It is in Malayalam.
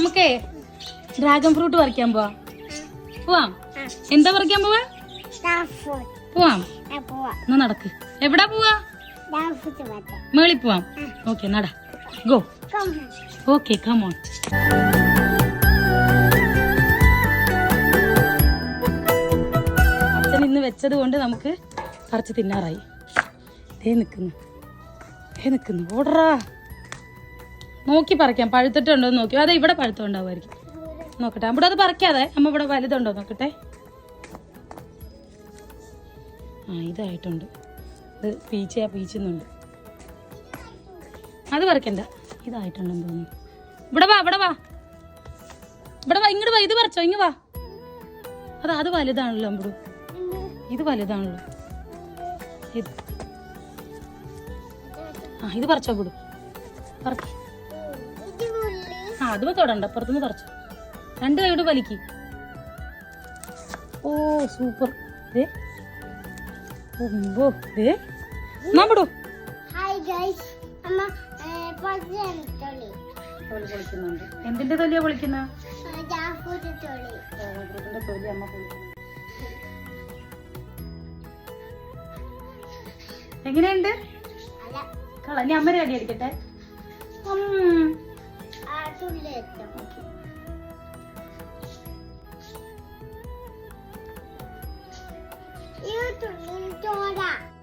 നമുക്കേ ഡ്രാഗൺ ഫ്രൂട്ട് പറിക്കാൻ പോവാം. പോവാം. എന്താ പറിക്കാൻ പോവാ? പോവാം. എന്നാ നടക്ക്. എവിടാ പോവാ? മേളി പോവാം. ഓക്കെ നട. ഗോ. ഓക്കെ കമോൺ അച്ഛൻ ഇന്ന് വെച്ചത് കൊണ്ട് നമുക്ക് പറിച്ച് തിന്നാറായി. ദേ നിൽക്കുന്നു ദേ നിൽക്കുന്നു ഓടറാ. നോക്കി പറിക്കാം. പഴുത്തിട്ടുണ്ടോ എന്ന് നോക്കി. അതെ ഇവിടെ പഴുത്തുണ്ടാവുമായിരിക്കും. നോക്കട്ടെ. അവിടെ അത് പറിക്കാതെ. അമ്മ ഇവിടെ വലുതുണ്ടോ? നോക്കട്ടെ. ആ ഇതായിട്ടുണ്ട്. ഇത് പീച്ചയാ പീച്ചുന്നുണ്ട്. അത് പറിക്കണ്ട. ഇതായിട്ടുണ്ടെന്ന് തോന്നുന്നു. ഇവിടെ വാ ഇവിടെ വാ. ഇവിടെ വാ ഇങ്ങോട്ട് വാ. ഇത് പറിച്ചോ ഇങ്ങ് വാ. അത് അത് വലുതാണല്ലോ അമ്പടു ഇത് വലുതാണല്ലോ. ഇത്. ആ ഇത് പറിച്ചോ അമ്പടു പറിക്ക. അത് തൊടണ്ട. പുറത്തുനിന്ന് തുറച്ചു രണ്ട് കൈയോട് വലിക്ക്. ഓ സൂപ്പർ ദേ. ദേ. നമ്മടു പൊളിക്കുന്നുണ്ട് എന്തിന്റെ തൊലിയാ പൊളിക്കുന്ന തൊലി. അമ്മ എങ്ങനെയുണ്ട്? കളഞ്ഞ അമ്മ റെഡി അടിക്കട്ടെ 就是多的。